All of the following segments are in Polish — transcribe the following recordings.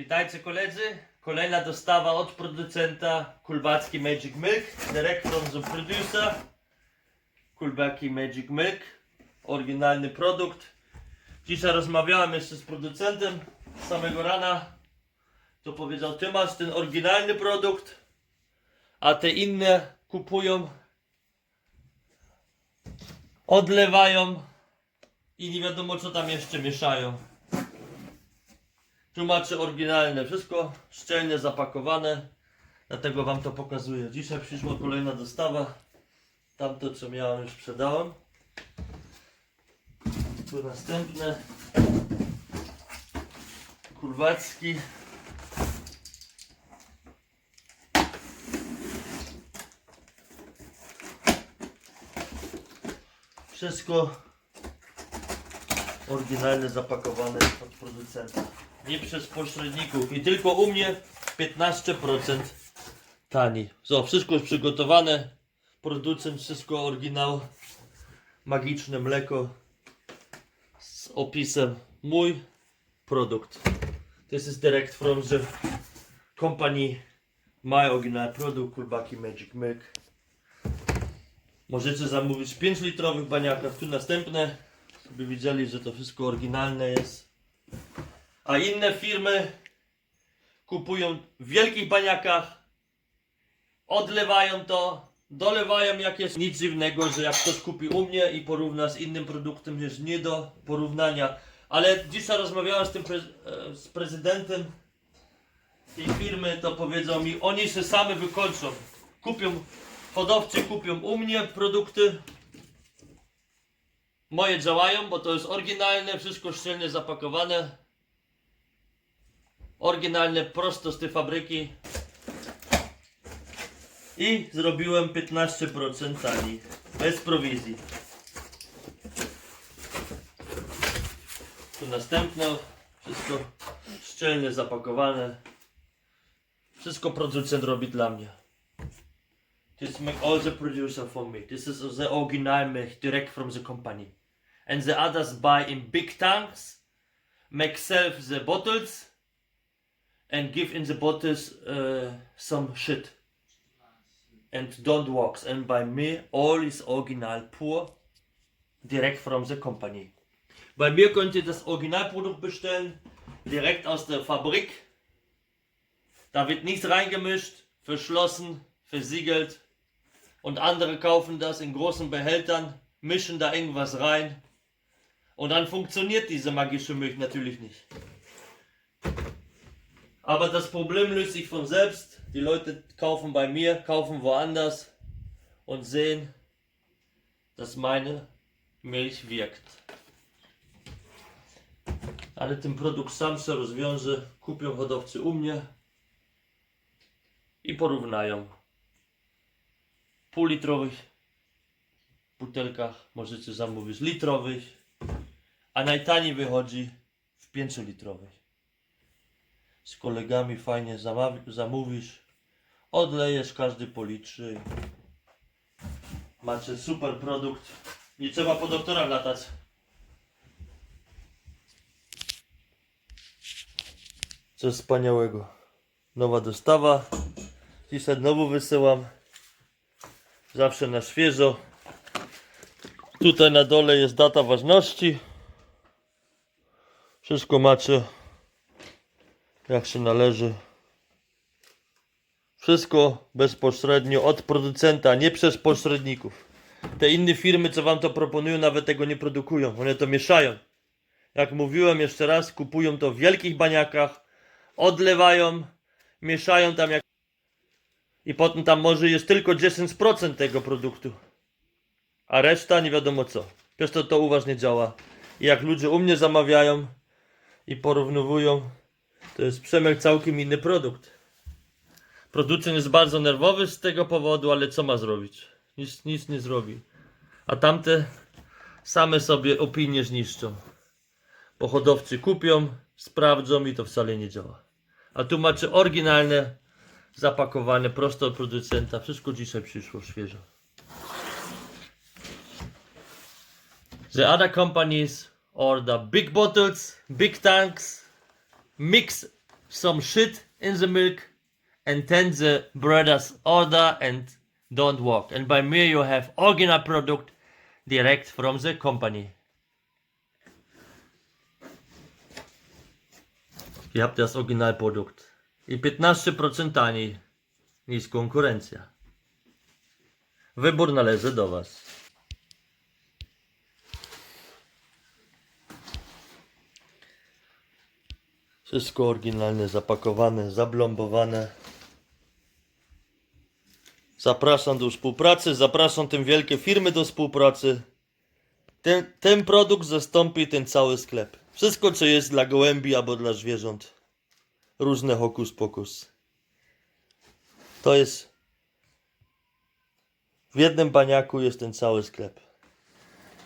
Witajcie koledzy. Kolejna dostawa od producenta Kulbacki Magic Milk. Direct from the producer. Kulbaki Magic Milk. Oryginalny produkt. Dzisiaj rozmawiałem jeszcze z producentem samego rana. To powiedział, ty masz ten oryginalny produkt, a te inne kupują, odlewają i nie wiadomo co tam jeszcze mieszają. Tu macie oryginalne, wszystko szczelnie zapakowane. Dlatego wam to pokazuję. Dzisiaj przyszła kolejna dostawa. Tamto co miałem już sprzedałem. Tu następne. Kurwacki. Wszystko oryginalne zapakowane od producenta. Nie przez pośredników. I tylko u mnie 15% taniej. So, wszystko jest przygotowane. Producent, wszystko oryginał. Magiczne mleko z opisem mój produkt. This is direct from the company my original product Kulbaki Magic Milk. Możecie zamówić 5 litrowych baniakach. Tu następne by widzieli, że to wszystko oryginalne jest. A inne firmy kupują w wielkich baniakach, odlewają to, dolewają jak jest. Nic dziwnego, że jak ktoś kupi u mnie i porówna z innym produktem, jest nie do porównania. Ale dzisiaj rozmawiałem z tym pre e, z prezydentem tej firmy, to powiedział mi, oni się sami wykończą. Kupią, hodowcy kupią u mnie produkty, Moje działają, bo to jest oryginalne, wszystko szczelnie zapakowane. Oryginalne, prosto z tej fabryki. I zrobiłem 15% taniej. Bez prowizji. Tu następne. Wszystko szczelnie zapakowane. Wszystko producent robi dla mnie. This make all the producer for me. This is the original milk direct from the company. And the others buy in big tanks, make self the bottles, and give in the bottles uh, some shit. And don't works. And by me, all is original, pur, direkt from the company. Bei mir könnt ihr das Originalprodukt bestellen, direkt aus der Fabrik. Da wird nichts reingemischt, verschlossen, versiegelt. Und andere kaufen das in großen Behältern, mischen da irgendwas rein. Und dann funktioniert diese magische Milch natürlich nicht. Aber das Problem löst sich von selbst. Die Leute kaufen bei mir, kaufen woanders und sehen, dass meine Milch wirkt. Ale ten produkt sam się rozwiąże, kupią hodowcy u mnie i porównają. Półlitrowych butelkach możecie zamówić litrowych, a najtaniej wychodzi w 5-litrowych. Z kolegami fajnie zamówisz, odlejesz, każdy policzy. Macie super produkt. Nie trzeba po doktora latać. Coś wspaniałego. Nowa dostawa. Dzisiaj znowu wysyłam. Zawsze na świeżo. Tutaj na dole jest data ważności. Wszystko macie jak się należy. Wszystko bezpośrednio od producenta, nie przez pośredników. Te inne firmy, co wam to proponują, nawet tego nie produkują. One to mieszają. Jak mówiłem jeszcze raz, kupują to w wielkich baniakach, odlewają, mieszają tam jak. I potem tam może jest tylko 10% tego produktu. A reszta nie wiadomo co. Przecież to, to u was nie działa. I jak ludzie u mnie zamawiają i porównywują, to jest Przemek całkiem inny produkt. Producent jest bardzo nerwowy z tego powodu, ale co ma zrobić? Nic, nic nie zrobi. A tamte same sobie opinie zniszczą. Bo hodowcy kupią, sprawdzą i to wcale nie działa. A tu macie oryginalne, zapakowane prosto od producenta. Wszystko dzisiaj przyszło świeżo. The other companies order big bottles, big tanks, mix some shit in the milk and then the brothers order and don't work. And by me you have original product direct from the company. Ihr habt das Originalprodukt. I 15% taniej niż konkurencja. Wybór należy do Was. Wszystko oryginalne, zapakowane, zablombowane. Zapraszam do współpracy, zapraszam tym wielkie firmy do współpracy. Ten, ten produkt zastąpi ten cały sklep. Wszystko, co jest dla gołębi albo dla zwierząt. Różne hokus pokus. To jest. W jednym baniaku jest ten cały sklep.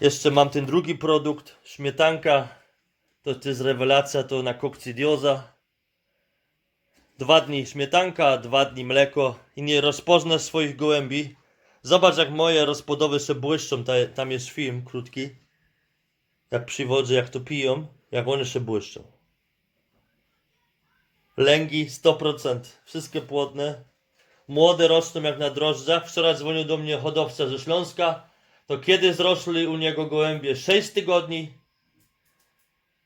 Jeszcze mam ten drugi produkt, śmietanka. To, to jest rewelacja, to na kokcydioza. Dwa dni śmietanka, dwa dni mleko i nie rozpoznasz swoich gołębi. Zobacz jak moje rozpłodowe się błyszczą, ta, tam jest film krótki. Jak przywodzę, jak to piją, jak one się błyszczą. Lęgi 100%, wszystkie płodne. Młode rosną jak na drożdżach. Wczoraj dzwonił do mnie hodowca ze Śląska. To kiedy zrośli u niego gołębie? 6 tygodni.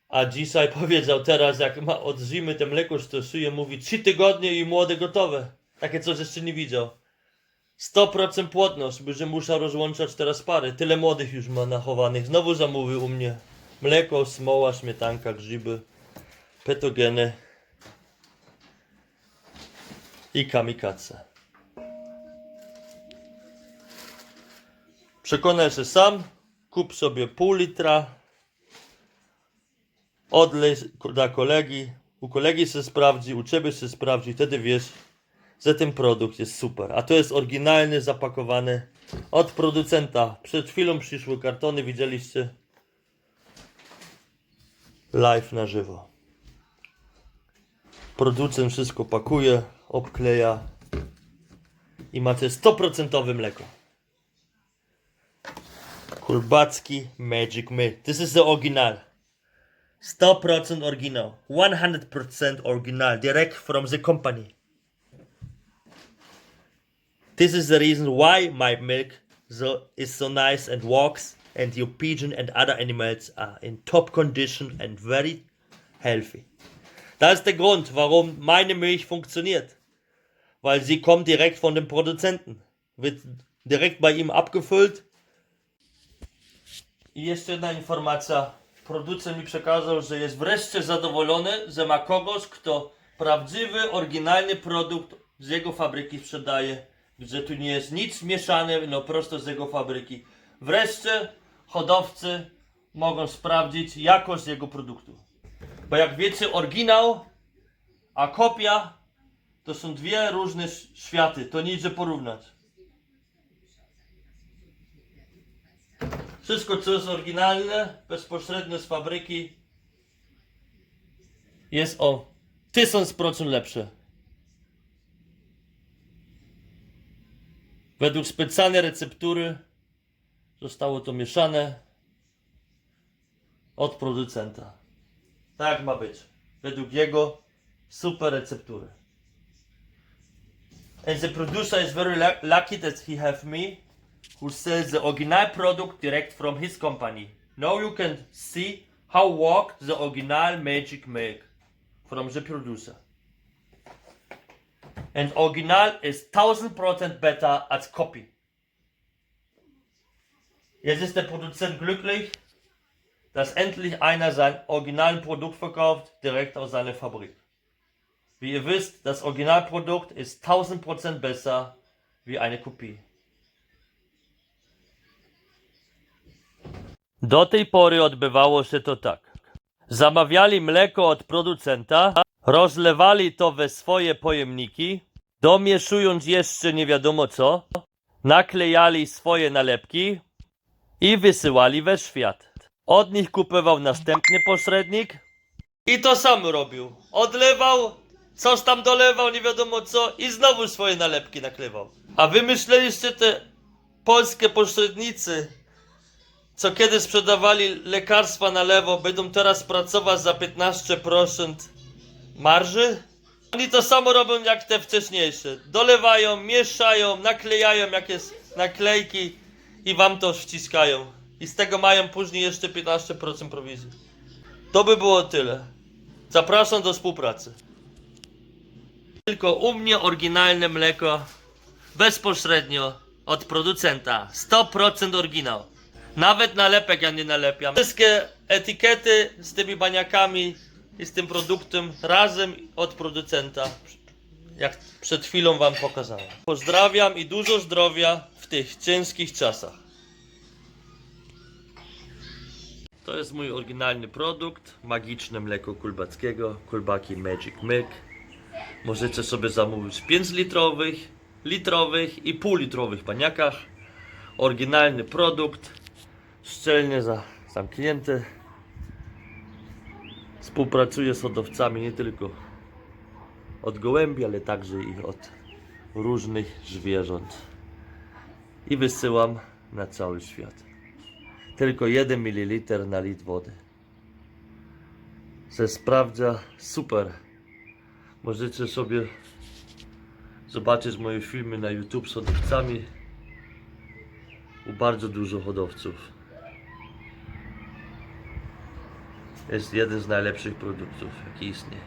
A dzisiaj powiedział teraz, jak ma od zimy te mleko stosuje, mówi 3 tygodnie i młode gotowe. Takie coś jeszcze nie widział. 100% płodność, by że muszę rozłączać teraz pary. Tyle młodych już ma nachowanych. Znowu zamówił u mnie mleko, smoła, śmietanka, grzyby, petogeny i kamikaze. Przekonaj się sam, kup sobie pół litra, dla kolegi, u kolegi się sprawdzi, u ciebie się sprawdzi, wtedy wiesz, że ten produkt jest super. A to jest oryginalny, zapakowany od producenta. Przed chwilą przyszły kartony, widzieliście? Live na żywo. Producent wszystko pakuje, obkleja i macie 100% mleko. Kulbacki Magic Milk. This is the original. 100% original. 100% original. Direct from the company. This is the reason why my milk so, is so nice and walks, and your pigeon and other animals are in top condition and very healthy. Das ist der Grund, warum meine Milch funktioniert. Weil sie kommt direkt von dem Produzenten. Wird direkt bei ihm abgefüllt. I jeszcze jedna informacja. Producent mi przekazał, że jest wreszcie zadowolony, że ma kogoś, kto prawdziwy, oryginalny produkt z jego fabryki sprzedaje, gdzie tu nie jest nic mieszane, no prosto z jego fabryki. Wreszcie hodowcy mogą sprawdzić jakość jego produktu. Bo jak wiecie, oryginał, a kopia to są dwie różne światy. To nie idzie porównać. Wszystko, co jest oryginalne, bezpośrednio z fabryki, jest o 1000% lepsze. Według specjalnej receptury zostało to mieszane od producenta. Tak ma być. Według jego super receptury. And the producer is very lu- lucky that he have me who sells the original product direct from his company. Now you can see how work the original magic milk from the producer. And original is 1000% better als copy. Jetzt ist der Produzent glücklich, dass endlich einer sein originalen Produkt verkauft, direkt aus seiner Fabrik. Wie ihr wisst, das Originalprodukt ist 1000% besser wie eine Kopie. Do tej pory odbywało się to tak. Zamawiali mleko od producenta, rozlewali to we swoje pojemniki, domieszując jeszcze nie wiadomo co, naklejali swoje nalepki i wysyłali we świat. Od nich kupował następny pośrednik i to sam robił. Odlewał, coś tam dolewał, nie wiadomo co i znowu swoje nalepki naklewał. A wy myśleliście te polskie pośrednicy, co kiedy sprzedawali lekarstwa na lewo, będą teraz pracować za 15% marży. Oni to samo robią jak te wcześniejsze. Dolewają, mieszają, naklejają jakieś naklejki i wam to wciskają. I z tego mają później jeszcze 15% prowizji. To by było tyle. Zapraszam do współpracy. Tylko u mnie oryginalne mleko bezpośrednio od producenta. 100% oryginał. Nawet nalepek ja nie nalepiam. Wszystkie etykiety z tymi baniakami i z tym produktem razem od producenta. Jak przed chwilą wam pokazałem. Pozdrawiam i dużo zdrowia w tych ciężkich czasach. To jest mój oryginalny produkt. Magiczne mleko kulbackiego. Kulbaki Magic Milk. Możecie sobie zamówić 5 litrowych, litrowych i półlitrowych paniakach. Oryginalny produkt, szczelnie za, zamknięty. Współpracuję z hodowcami nie tylko od gołębi, ale także i od różnych zwierząt. I wysyłam na cały świat. Tylko 1 ml na litr wody. Se sprawdza super. Możecie sobie zobaczyć moje filmy na YouTube z hodowcami u bardzo dużo hodowców. Jest jeden z najlepszych produktów, jaki istnieje.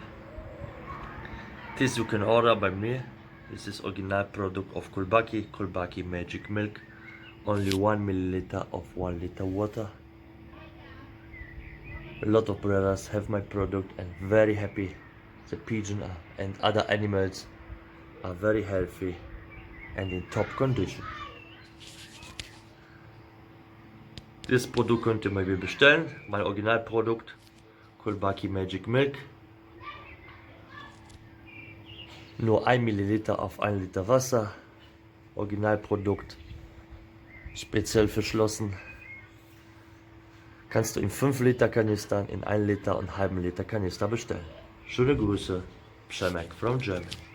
This you can order by me. This is original product of Kulbaki, Kulbaki Magic Milk. Only 1 milliliter of 1 liter water. A lot of brothers have my product and very happy. The pigeon and other animals are very healthy and in top condition. Das Produkt könnt ihr mir bestellen. Mein Originalprodukt Kulbaki Magic Milk. Nur 1 Milliliter auf 1 Liter Wasser. Originalprodukt. Speziell verschlossen. Kannst du in 5 Liter Kanistern, in 1 Liter und halben Liter Kanister bestellen. Schöne Grüße, Przemek from Germany.